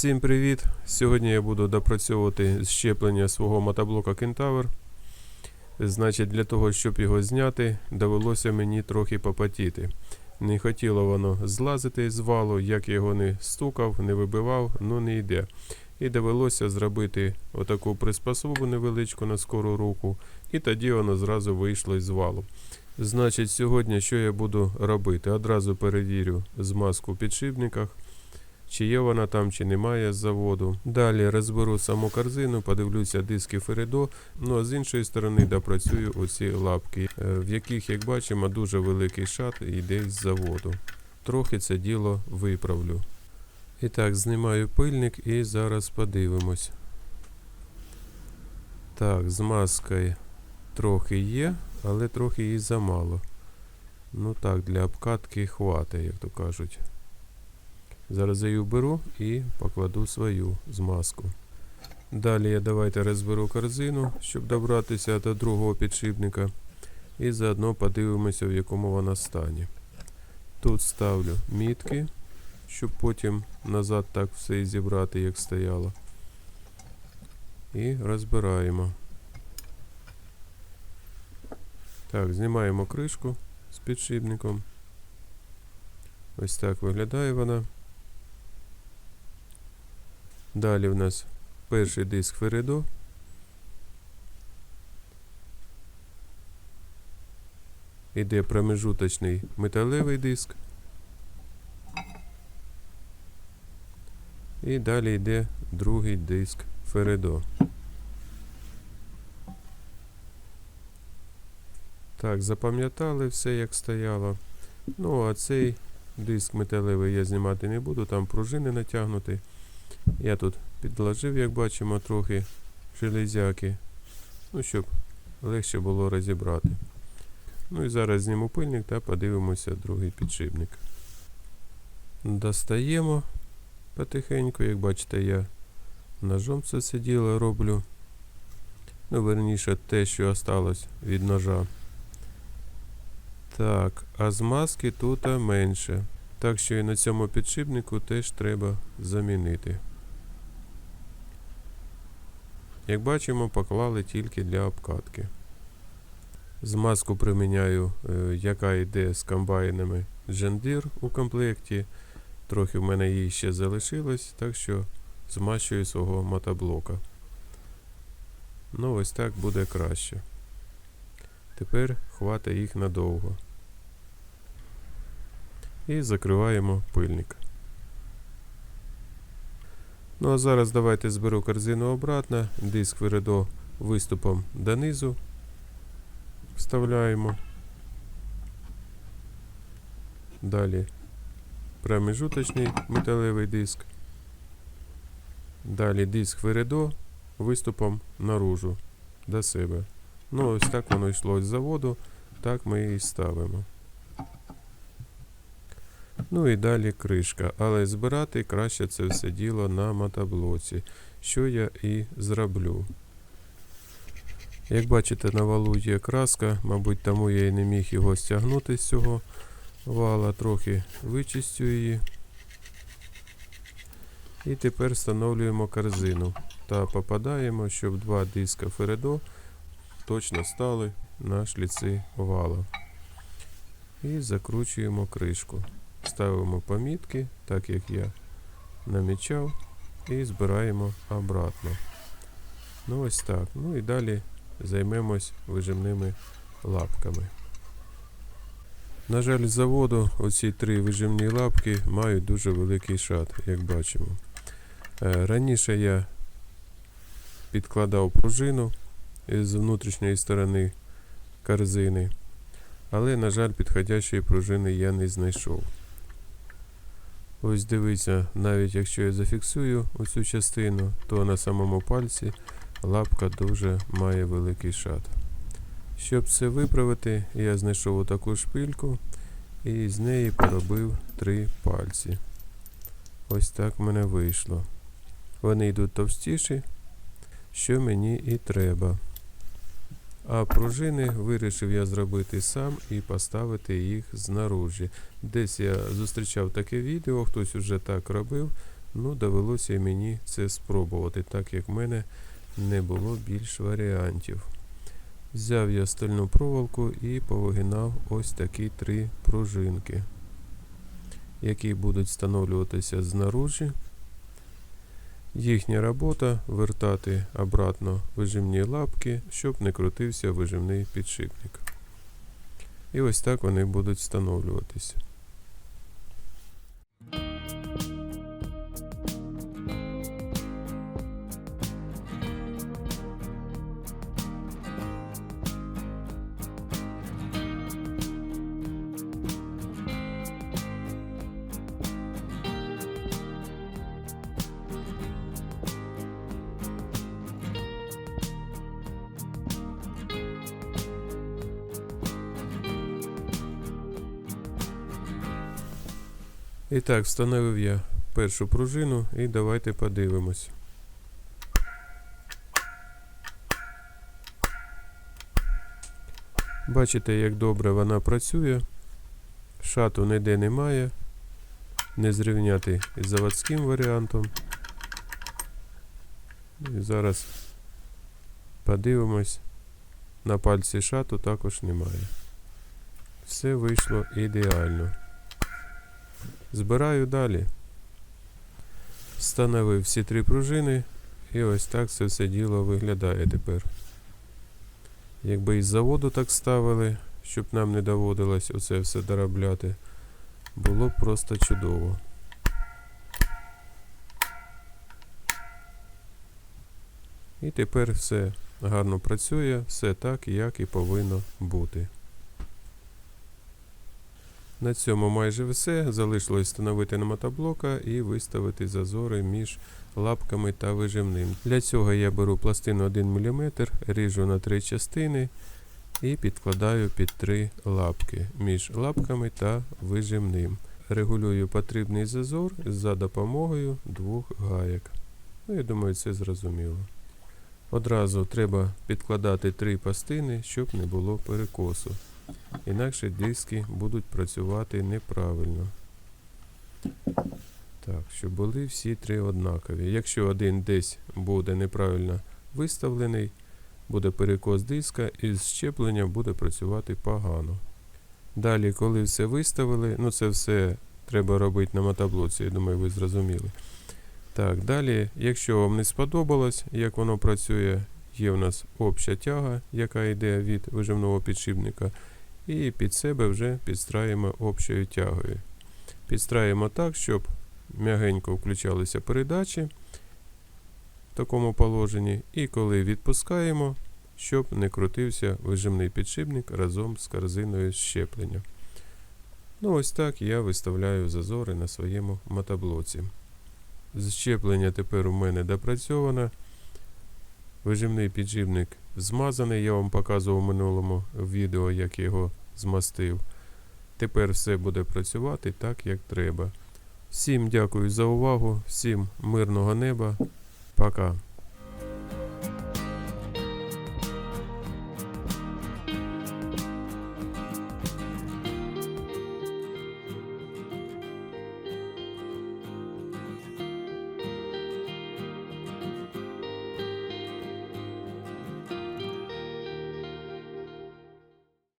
Всім привіт! Сьогодні я буду допрацьовувати щеплення свого мотоблока Кентавр. Значить, для того, щоб його зняти, довелося мені трохи попотіти. Не хотіло воно злазити з валу, як я його не стукав, не вибивав, ну не йде. І довелося зробити отаку приспособу невеличку на скору руку, і тоді воно зразу вийшло із валу. Значить, сьогодні що я буду робити? Одразу перевірю змазку в підшипниках чи є вона там, чи немає з заводу. Далі розберу саму корзину, подивлюся диски Фередо. Ну а з іншої сторони допрацюю оці лапки, е, в яких, як бачимо, дуже великий шат йде з заводу. Трохи це діло виправлю. І так, знімаю пильник і зараз подивимось. Так, змазка трохи є, але трохи її замало. Ну так, для обкатки хватить, як то кажуть. Зараз я її вберу і покладу свою змазку. Далі я давайте розберу корзину, щоб добратися до другого підшипника. І заодно подивимося, в якому вона стані. Тут ставлю мітки, щоб потім назад так все і зібрати, як стояло. І розбираємо. Так, знімаємо кришку з підшипником. Ось так виглядає вона. Далі в нас перший диск Фередо. Іде промежуточний металевий диск. І далі йде другий диск Фередо. Так, запам'ятали все, як стояло. Ну, а цей диск металевий я знімати не буду, там пружини натягнути. Я тут підложив, як бачимо, трохи железяки, ну, щоб легше було розібрати. Ну і зараз зніму пильник та подивимося другий підшипник. Достаємо потихеньку, як бачите, я ножом це все діло роблю. Ну, верніше те, що осталось від ножа. Так, а змазки тут менше. Так що і на цьому підшипнику теж треба замінити. Як бачимо, поклали тільки для обкатки. Змазку приміняю, е, яка йде з комбайнами Джендір у комплекті. Трохи в мене її ще залишилось, так що змащую свого мотоблока. Ну, ось так буде краще. Тепер хватить їх надовго. І закриваємо пильник. Ну а зараз давайте зберу корзину обратно. Диск Вередо виступом донизу. Вставляємо. Далі промежуточний металевий диск. Далі диск Вередо виступом наружу до себе. Ну, ось так воно йшло з заводу, так ми і ставимо. Ну і далі кришка. Але збирати краще це все діло на мотоблоці, що я і зроблю. Як бачите, на валу є краска, мабуть, тому я і не міг його стягнути з цього вала, трохи вичистю її. І тепер встановлюємо корзину та попадаємо, щоб два диска Фередо точно стали на шліці вала. І закручуємо кришку. Ставимо помітки, так як я намічав, і збираємо обратно. Ну ось так. Ну і далі займемось вижимними лапками. На жаль, з заводу оці три вижимні лапки мають дуже великий шат, як бачимо. Е, Раніше я підкладав пружину з внутрішньої сторони корзини, але, на жаль, підходящої пружини я не знайшов. Ось дивіться, навіть якщо я зафіксую оцю частину, то на самому пальці лапка дуже має великий шат. Щоб це виправити, я знайшов таку шпильку і з неї поробив три пальці. Ось так в мене вийшло. Вони йдуть товстіші, що мені і треба. А пружини вирішив я зробити сам і поставити їх знаружі. Десь я зустрічав таке відео, хтось уже так робив. Ну, довелося мені це спробувати, так як в мене не було більш варіантів. Взяв я стальну проволоку і повигинав ось такі три пружинки, які будуть встановлюватися знаружі. Їхня робота вертати обратно вижимні лапки, щоб не крутився вижимний підшипник. І ось так вони будуть встановлюватися. І так, встановив я першу пружину і давайте подивимось. Бачите, як добре вона працює. Шату ніде немає. Не зрівняти із заводським варіантом. І зараз подивимось. На пальці шату також немає. Все вийшло ідеально. Збираю далі. Встановив всі три пружини. І ось так це все діло виглядає тепер. Якби із заводу так ставили, щоб нам не доводилось оце все доробляти, було б просто чудово. І тепер все гарно працює, все так, як і повинно бути. На цьому майже все. Залишилось встановити на мотоблока і виставити зазори між лапками та вижимним. Для цього я беру пластину 1 мм, ріжу на три частини і підкладаю під три лапки між лапками та вижимним. Регулюю потрібний зазор за допомогою двох гаяк. Ну, я думаю, це зрозуміло. Одразу треба підкладати три пластини, щоб не було перекосу. Інакше диски будуть працювати неправильно. Так, щоб були всі три однакові. Якщо один десь буде неправильно виставлений, буде перекос диска і щеплення буде працювати погано. Далі, коли все виставили, ну це все треба робити на мотоблоці, я думаю, ви зрозуміли. Так, далі, якщо вам не сподобалось, як воно працює, є в нас обща тяга, яка йде від вижимного підшипника. І під себе вже підстраємо общою тягою. Підстраємо так, щоб м'ягенько включалися передачі в такому положенні. І коли відпускаємо, щоб не крутився вижимний підшипник разом з корзиною щеплення. Ну, ось так я виставляю зазори на своєму мотоблоці. Щеплення тепер у мене допрацьовано. Вижимний підшипник змазаний, я вам показував в минулому відео, як я його змастив. Тепер все буде працювати так, як треба. Всім дякую за увагу, всім мирного неба. Пока.